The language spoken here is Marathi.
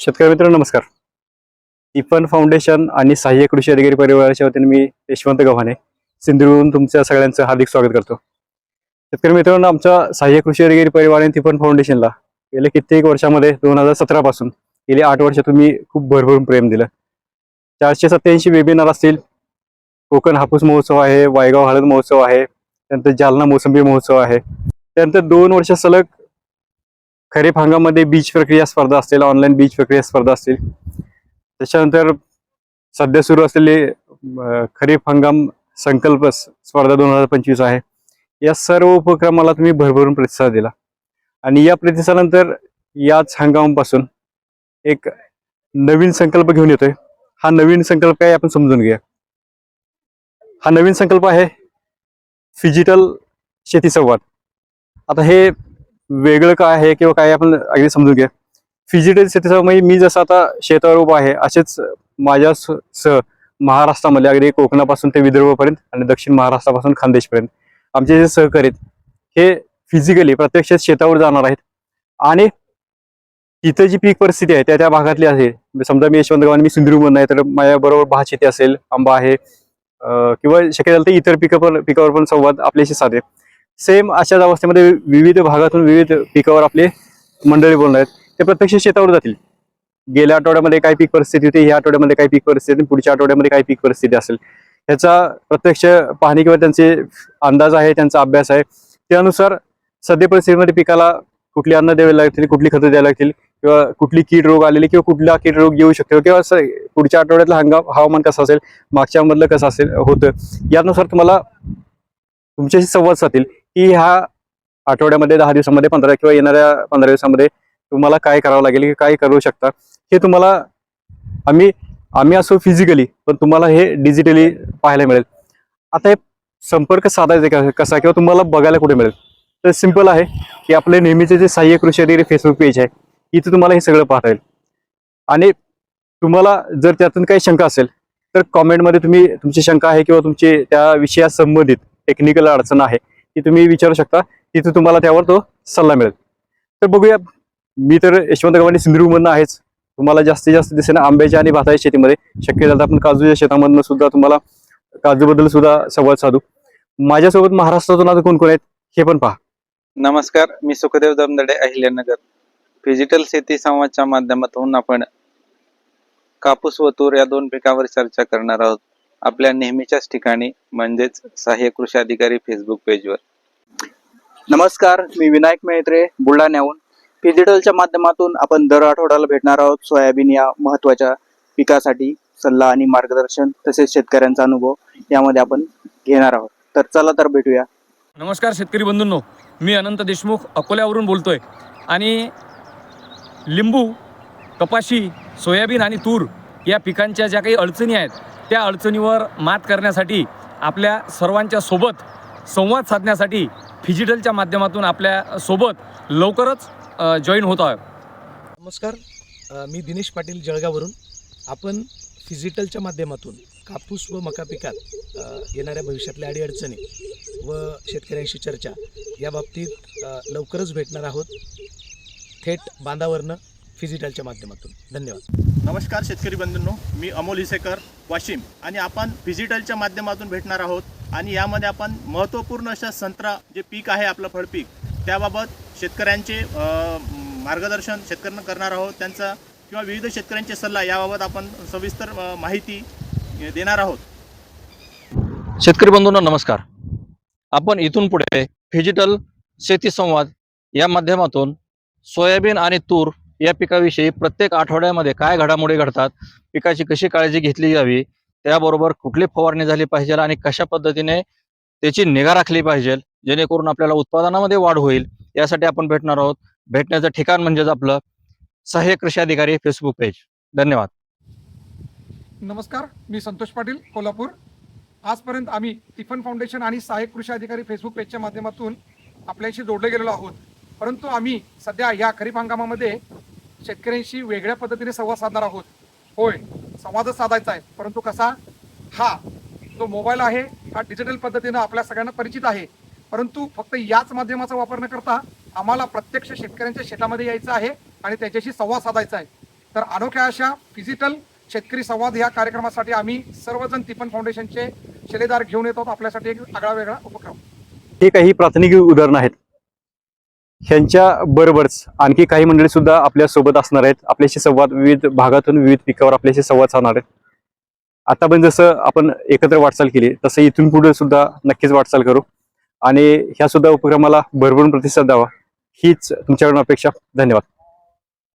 शेतकरी मित्र नमस्कार. इफन फाउंडेशन आणि सहाय्यक कृषी अधिकारी परिवाराच्या वतीने मी यशवंत गव्हाणे सिंधुदुर्गहून तुमच्या सगळ्यांचं हार्दिक स्वागत करतो. शेतकरी मित्रांनो आमच्या सहाय्यक कृषी अधिकारी परिवार आणि तिफन फाउंडेशनला गेल्या कित्येक वर्षामध्ये दोन हजार सतरापासून गेली आठ वर्ष तुम्ही खूप भरभरून प्रेम दिलं. चारशे सत्याऐंशी वेबिनार असतील. कोकण हापूस महोत्सव आहे वायगाव हळद महोत्सव आहे त्यानंतर जालना मोसंबी महोत्सव आहे. त्यानंतर दोन वर्ष सलग खरीप हंगामध्ये बीज प्रक्रिया स्पर्धा असतील ऑनलाईन बीज प्रक्रिया स्पर्धा असतील. त्याच्यानंतर सध्या सुरू असलेले खरीप हंगाम संकल्प स्पर्धा दोन हजार पंचवीस आहे. या सर्व उपक्रमाला तुम्ही भरभरून प्रतिसाद दिला. आणि या प्रतिसादानंतर याच हंगामापासून एक नवीन संकल्प घेऊन येतोय. हा नवीन संकल्प काय आपण समजून घेऊया. हा नवीन संकल्प आहे फिजिटल शेती संवाद. आता हे वेगळं काय आहे किंवा काय आपण अगदी समजून घ्या. फिजिटल शेतीसह म्हणजे मी जसं आता शेतावर उभा आहे असेच माझ्या स- सह महाराष्ट्रामध्ये अगदी कोकणापासून ते विदर्भपर्यंत आणि दक्षिण महाराष्ट्रापासून खानदेशपर्यंत. आमचे जे सहकारी हे फिजिकली प्रत्यक्ष शेतावर जाणार आहेत. आणि इथं जी पीक परिस्थिती आहे त्या त्या भागातली आहे. समजा मी यशवंत गावाने मी सिंधुदुर्गमधून आहे तर माझ्याबरोबर भात शेती असेल आंबा आहे किंवा शक्य झालं तर इतर पिकावर पिकावर पण संवाद आपल्याशी साधे सेम अशाच अवस्थेमध्ये विविध भागातून विविध पिकावर आपले मंडळी बोलणार आहेत. ते प्रत्यक्ष शेतावर जातील. गेल्या आठवड्यामध्ये काय पीक परिस्थिती होती ह्या आठवड्यामध्ये काय पीक परिस्थिती पुढच्या आठवड्यामध्ये काय पीक परिस्थिती असेल. ह्याचा प्रत्यक्ष पाहणी किंवा त्यांचे अंदाज आहे त्यांचा अभ्यास आहे. त्यानुसार सध्या परिस्थितीमध्ये पिकाला कुठली अन्न द्यावी लागतील कुठली खतं द्यावी लागतील किंवा कुठली कीड रोग आलेली किंवा कुठला कीड रोग येऊ शकतो किंवा असं पुढच्या आठवड्यातला हंगाम हवामान कसं असेल मागच्या मधलं कसं असेल होतं. यानुसार तुम्हाला तुमच्याशी संवाद साधतील की ह्या आठवड्यामध्ये दहा दिवसामध्ये पंधरा किंवा येणाऱ्या पंधरा दिवसामध्ये तुम्हाला काय करावं लागेल की काय करू शकता? हे तुम्हाला आम्ही आम्ही असो फिजिकली पण तुम्हाला हे डिजिटली पाहायला मिळेल. आता हे संपर्क साधायचा का- कसा किंवा तुम्हाला बघायला कुठे मिळेल? तर सिंपल आहे की आपले नेहमीचे जे सहाय्य कृषी अधिकारी फेसबुक पेज आहे. इथे तुम्हाला हे सगळं पाहता येईल. आणि तुम्हाला जर त्यातून काही शंका असेल तर कॉमेंटमध्ये तुम्ही तुमची शंका आहे किंवा तुमची त्या विषयात संबंधित टेक्निकल अडचण आहे ती तुम्ही विचारू शकता. तिथे तुम्हाला त्यावर तो सल्ला मिळेल. तर बघूया मी तर यशवंत गव्हाणी सिंधुदुर्गमधनं आहेच. तुम्हाला जास्तीत जास्त दिसेल आंब्याच्या आणि भाताच्या शेतीमध्ये. शक्य झालं आपण काजूच्या शेतामधनं सुद्धा तुम्हाला काजूबद्दल सुद्धा संवाद साधू. माझ्यासोबत महाराष्ट्रातून आता कोण कोण आहेत हे पण पहा. नमस्कार मी सुखदेव दमदडे अहिल्यानगर. डिजिटल शेती संवादच्या माध्यमातून आपण कापूस व तूर या दोन पिकावर चर्चा करणार आहोत. आपल्या नेहमीच्याच ठिकाणी म्हणजेच सहाय्यक कृषी अधिकारी फेसबुक पेजवर नमस्कार मी विनायक मेहत्रे बुलढाण्याहून. डिजिटलच्या माध्यमातून आपण दर आठवड्याला भेटणार आहोत सोयाबीन या महत्त्वाच्या पिकासाठी सल्ला आणि मार्गदर्शन तसेच शेतकऱ्यांचा अनुभव यामध्ये आपण घेणार आहोत. तर चला तर भेटूया. नमस्कार शेतकरी बंधूंनो मी अनंत देशमुख अकोल्यावरून बोलतोय. आणि लिंबू कपाशी सोयाबीन आणि तूर या पिकांच्या ज्या काही अडचणी आहेत त्या अडचणीवर मात करण्यासाठी आपल्या सर्वांच्या सोबत संवाद साधण्यासाठी फिजिटलच्या माध्यमातून आपल्यासोबत लवकरच जॉईन होत आहे नमस्कार. मी दिनेश पाटील जळगाववरून. आपण फिजिटलच्या माध्यमातून कापूस व मका पिकात येणाऱ्या भविष्यातल्या अडीअडचणी व शेतकऱ्यांशी चर्चा या बाबतीत लवकरच भेटणार आहोत. थेट बांधावरनं फिजिटलच्या माध्यमातून. धन्यवाद. नमस्कार शेतकरी बंधूंनो मी अमोल हिसेकर वाशिम. आणि आपण डिजिटलच्या माध्यमातून भेटणार आहोत आणि यामध्ये आपण महत्त्वपूर्ण अशा संत्रा जे पीक आहे आपलं फळपीक त्याबाबत शेतकऱ्यांचे मार्गदर्शन शेतकऱ्यांना करणार आहोत. त्यांचा किंवा विविध शेतकऱ्यांचे सल्ला याबाबत आपण सविस्तर माहिती देणार आहोत. शेतकरी बंधूंनो नमस्कार. आपण इथून पुढे डिजिटल शेती संवाद या माध्यमातून सोयाबीन आणि तूर या पिकाविषयी प्रत्येक आठवड्यामध्ये काय घडामोडी घडतात पिकाची कशी काळजी घेतली जावी त्याबरोबर कुठली फवारणी झाली पाहिजे आणि कशा पद्धतीने त्याची निगा राखली पाहिजे जेणेकरून आपल्याला उत्पादनामध्ये वाढ होईल यासाठी आपण भेटणार आहोत. भेटण्याचं ठिकाण म्हणजेच आपलं सहाय्यक कृषी अधिकारी फेसबुक पेज धन्यवाद. नमस्कार मी संतोष पाटील कोल्हापूर. आजपर्यंत आम्ही टिफन फाउंडेशन आणि सहाय्यक कृषी अधिकारी फेसबुक पेजच्या माध्यमातून आपल्याशी जोडले गेलेलो आहोत. परंतु आम्ही सध्या या खरीप हंगामामध्ये शेतकऱ्यांशी वेगळ्या पद्धतीने संवाद साधणार आहोत. होय संवादच साधायचा आहे. परंतु कसा? हा जो मोबाईल आहे हा डिजिटल पद्धतीनं आपल्या सगळ्यांना परिचित आहे. परंतु फक्त याच माध्यमाचा वापर न करता आम्हाला प्रत्यक्ष शेतकऱ्यांच्या शेतामध्ये यायचं आहे आणि त्याच्याशी संवाद साधायचा आहे. तर अनोख्या अशा फिजिटल शेतकरी संवाद या कार्यक्रमासाठी आम्ही सर्वजण तिपन फाउंडेशनचे शिलेदार घेऊन येतो आपल्यासाठी एक आगळा वेगळा उपक्रम. हे काही प्राथमिक उदाहरणं आहेत. ह्यांच्या बरोबरच आणखी काही मंडळी सुद्धा आपल्यासोबत असणार आहेत. आपल्याशी संवाद विविध भागातून विविध पिकावर आपल्याशी संवाद साधणार आहेत. आता पण जसं आपण एकत्र वाटचाल केली तसं इथून पुढे सुद्धा नक्कीच वाटचाल करू. आणि ह्या सुद्धा उपक्रमाला भरभरून प्रतिसाद द्यावा. हीच तुमच्याकडून अपेक्षा. धन्यवाद.